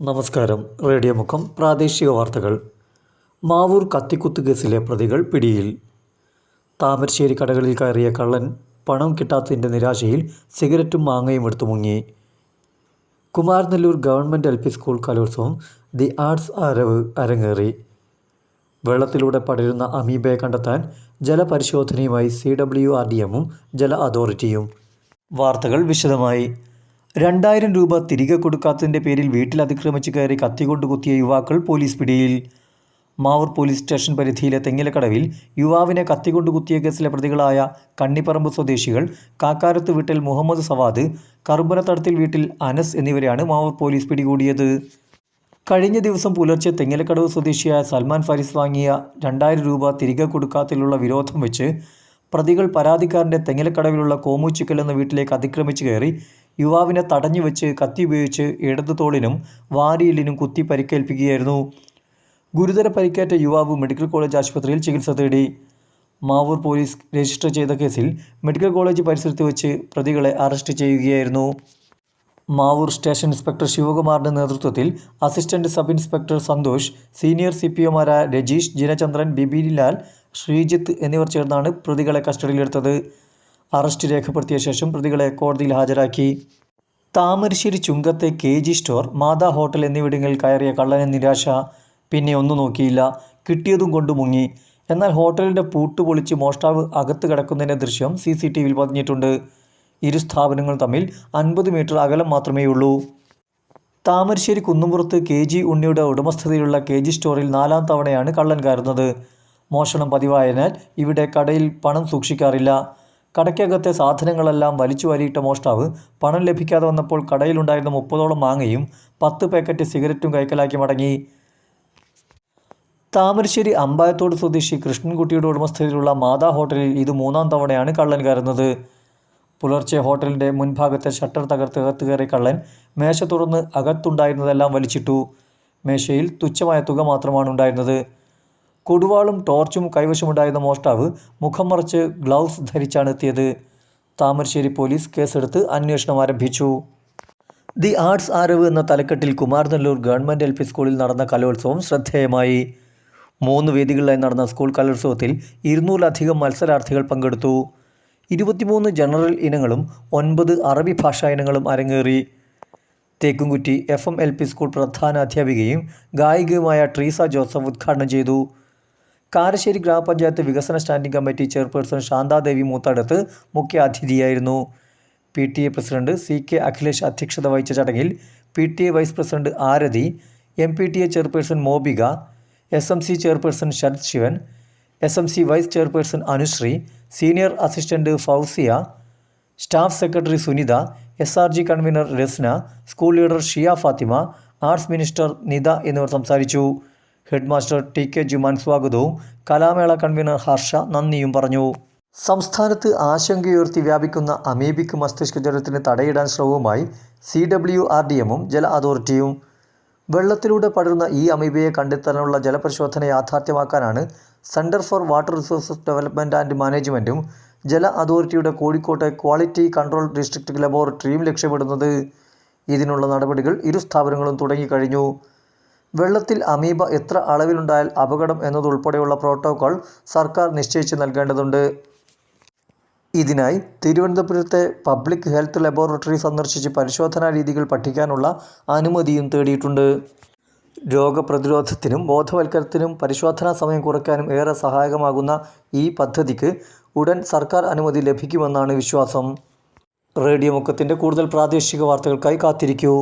നമസ്കാരം. റേഡിയോ മുഖം പ്രാദേശിക വാർത്തകൾ. മാവൂർ കത്തിക്കുത്ത് കേസിലെ പ്രതികൾ പിടിയിൽ. താമരശ്ശേരി കടകളിൽ കയറിയ കള്ളൻ പണം കിട്ടാത്തതിന്റെ നിരാശയിൽ സിഗരറ്റും മാങ്ങയും എടുത്തു മുങ്ങി. Kumaranellur government L P school കലോത്സവം ദി ആർട്സ് അരവ് അരങ്ങേറി. വെള്ളത്തിലൂടെ പടരുന്ന അമീബയെ കണ്ടെത്താൻ ജലപരിശോധനയുമായി സി ഡബ്ല്യു ആർ ഡി എമ്മും ജല അതോറിറ്റിയും. വാർത്തകൾ വിശദമായി. രണ്ടായിരം രൂപ തിരികെ കൊടുക്കാത്തതിന്റെ പേരിൽ വീട്ടിൽ അതിക്രമിച്ച് കയറി കത്തികൊണ്ട് കുത്തിയ യുവാക്കൾ പോലീസ് പിടിയിൽ. മാവൂർ പോലീസ് സ്റ്റേഷൻ പരിധിയിലെ തെങ്ങിലക്കടവിൽ യുവാവിനെ കത്തികൊണ്ട് കുത്തിയ കേസിലെ പ്രതികളായ കണ്ണിപ്പറമ്പ് സ്വദേശികൾ കാക്കാരത്ത് വീട്ടിൽ മുഹമ്മദ് സവാദ് കറുമ്പനത്തടത്തിൽ വീട്ടിൽ അനസ് എന്നിവരെയാണ് മാവൂർ പോലീസ് പിടികൂടിയത്. കഴിഞ്ഞ ദിവസം പുലർച്ചെ തെങ്ങിലക്കടവ് സ്വദേശിയായ സൽമാൻ ഫാരിസ് വാങ്ങിയ രണ്ടായിരം രൂപ തിരികെ കൊടുക്കാത്തതിലുള്ള വിരോധം വെച്ച് പ്രതികൾ പരാതിക്കാരന്റെ തെങ്ങിലക്കടവിലുള്ള കോമൂച്ചിക്കൽ എന്ന വീട്ടിലേക്ക് അതിക്രമിച്ച് കയറി യുവാവിനെ തടഞ്ഞു വെച്ച് കത്തി ഉപയോഗിച്ച് ഇടതു തോളിനും വാരിയിലിനും കുത്തി പരിക്കേൽപ്പിക്കുകയായിരുന്നു. ഗുരുതര പരിക്കേറ്റ യുവാവ് മെഡിക്കൽ കോളേജ് ആശുപത്രിയിൽ ചികിത്സ തേടി. മാവൂർ പോലീസ് രജിസ്റ്റർ ചെയ്ത കേസിൽ മെഡിക്കൽ കോളേജ് പരിസരത്ത് വെച്ച് പ്രതികളെ അറസ്റ്റ് ചെയ്യുകയായിരുന്നു. മാവൂർ സ്റ്റേഷൻ ഇൻസ്പെക്ടർ ശിവകുമാറിന്റെ നേതൃത്വത്തിൽ assistant sub inspector Santhosh senior C P ഒമാരായ Rajeesh Jinachandran Bibilal Sreejith എന്നിവർ ചേർന്നാണ് പ്രതികളെ കസ്റ്റഡിയിലെടുത്തത്. അറസ്റ്റ് രേഖപ്പെടുത്തിയ ശേഷം പ്രതികളെ കോടതിയിൽ ഹാജരാക്കി. Thamarassery ചുങ്കത്തെ K G store Matha hotel എന്നിവിടങ്ങളിൽ കയറിയ കള്ളന് നിരാശ. പിന്നെ ഒന്നും നോക്കിയില്ല. കിട്ടിയതും കൊണ്ട് മുങ്ങി. എന്നാൽ ഹോട്ടലിന്റെ പൂട്ട് പൊളിച്ച് മോഷ്ടാവ് അകത്ത് കിടക്കുന്നതിന്റെ ദൃശ്യം സി സി ടി വിയിൽ പതിഞ്ഞിട്ടുണ്ട്. ഇരു സ്ഥാപനങ്ങൾ തമ്മിൽ അൻപത് മീറ്റർ അകലം മാത്രമേ ഉള്ളൂ താമരശ്ശേരി കുന്നുംപുറത്ത് കെ ജി ഉണ്ണിയുടെ ഉടമസ്ഥതയിലുള്ള കെ ജി സ്റ്റോറിൽ നാലാം തവണയാണ് കള്ളൻ കയറുന്നത്. മോഷണം പതിവായതിനാൽ ഇവിടെ കടയിൽ പണം സൂക്ഷിക്കാറില്ല. കടയ്ക്കകത്തെ സാധനങ്ങളെല്ലാം വലിച്ചു വാരിയിട്ട മോഷ്ടാവ് പണം ലഭിക്കാതെ വന്നപ്പോൾ കടയിലുണ്ടായിരുന്ന മുപ്പതോളം മാങ്ങയും പത്ത് പാക്കറ്റ് സിഗരറ്റും കൈക്കലാക്കി മടങ്ങി. താമരശ്ശേരി അമ്പായത്തോട് സ്വദേശി കൃഷ്ണൻകുട്ടിയുടെ ഉടമസ്ഥതയിലുള്ള മാതാ ഹോട്ടലിൽ ഇത് മൂന്നാം തവണയാണ് കള്ളൻ കയറുന്നത്. പുലർച്ചെ ഹോട്ടലിന്റെ മുൻഭാഗത്തെ ഷട്ടർ തകർത്ത് അകത്ത് കയറി കള്ളൻ മേശ തുറന്ന് അകത്തുണ്ടായിരുന്നതെല്ലാം വലിച്ചിട്ടു. മേശയിൽ തുച്ഛമായ തുക മാത്രമാണ് ഉണ്ടായിരുന്നത്. കൊടുവാളും ടോർച്ചും കൈവശമുണ്ടായിരുന്ന മോഷ്ടാവ് മുഖം മറച്ച് ഗ്ലൗസ് ധരിച്ചാണ് എത്തിയത് താമരശ്ശേരി പോലീസ് കേസെടുത്ത് അന്വേഷണം ആരംഭിച്ചു. ദി ആർട്സ് ആരവ് എന്ന തലക്കെട്ടിൽ കുമാരനല്ലൂർ ഗവൺമെന്റ് എൽ പി സ്കൂളിൽ നടന്ന കലോത്സവം ശ്രദ്ധേയമായി. മൂന്ന് വേദികളിലായി നടന്ന സ്കൂൾ കലോത്സവത്തിൽ ഇരുന്നൂറിലധികം മത്സരാർത്ഥികൾ പങ്കെടുത്തു. ഇരുപത്തിമൂന്ന് ജനറൽ ഇനങ്ങളും ഒൻപത് അറബി ഭാഷാ ഇനങ്ങളും അരങ്ങേറി. Thekkumkutty F M L P school പ്രധാന അധ്യാപികയും ഗായികയുമായ ട്രീസ ജോസഫ് ഉദ്ഘാടനം ചെയ്തു. കാരശ്ശേരി ഗ്രാമപഞ്ചായത്ത് വികസന standing committee chairperson Shanthadevi Moothadath മുഖ്യ അതിഥിയായിരുന്നു. P T A president C K Akhilesh അധ്യക്ഷത വഹിച്ച ചടങ്ങിൽ P T A vice president Arathi M P T A chairperson Mobika S M C chairperson Sarath Sivan S M C vice chairperson Anusree senior assistant Fousiya staff secretary Sunitha S R G convenor Rasna school leader Shiya Fathima arts minister Nitha എന്നിവർ സംസാരിച്ചു. Head master T K Juman സ്വാഗതവും. കലാമേള convener Harsh നന്ദിയും പറഞ്ഞു. സംസ്ഥാനത്ത് ആശങ്കയുയർത്തി വ്യാപിക്കുന്ന amoebic മസ്തിഷ്ക ജ്വരത്തിന് തടയിടാൻ ശ്രമവുമായി സി ഡബ്ല്യു ആർ ഡി എമ്മും ജല അതോറിറ്റിയും. വെള്ളത്തിലൂടെ പടരുന്ന ഈ അമീബയെ കണ്ടെത്താനുള്ള ജലപരിശോധന യാഥാർത്ഥ്യമാക്കാനാണ് centre for water resources development and മാനേജ്മെന്റും ജല അതോറിറ്റിയുടെ കോഴിക്കോട്ടെ ക്വാളിറ്റി കൺട്രോൾ ഡിസ്ട്രിക്ട് ലബോറട്ടറിയും ലക്ഷ്യമിടുന്നത്. ഇതിനുള്ള നടപടികൾ ഇരു സ്ഥാപനങ്ങളും തുടങ്ങിക്കഴിഞ്ഞു. വെള്ളത്തിൽ അമീബ എത്ര അളവിലുണ്ടായാൽ അപകടം എന്നതുൾപ്പെടെയുള്ള പ്രോട്ടോകോൾ സർക്കാർ നിശ്ചയിച്ച് നൽകേണ്ടതുണ്ട്. ഇതിനായി തിരുവനന്തപുരത്തെ പബ്ലിക് ഹെൽത്ത് ലബോറട്ടറി സന്ദർശിച്ച് പരിശോധനാ രീതികൾ പഠിക്കാനുള്ള അനുമതിയും തേടിയിട്ടുണ്ട്. രോഗപ്രതിരോധത്തിനും ബോധവൽക്കരണത്തിനും പരിശോധനാ സമയം കുറയ്ക്കാനും ഏറെ സഹായകമാകുന്ന ഈ പദ്ധതിക്ക് ഉടൻ സർക്കാർ അനുമതി ലഭിക്കുമെന്നാണ് വിശ്വാസം. റേഡിയോ മുക്കത്തിന്റെ കൂടുതൽ പ്രാദേശിക വാർത്തകൾക്കായി കാത്തിരിക്കൂ.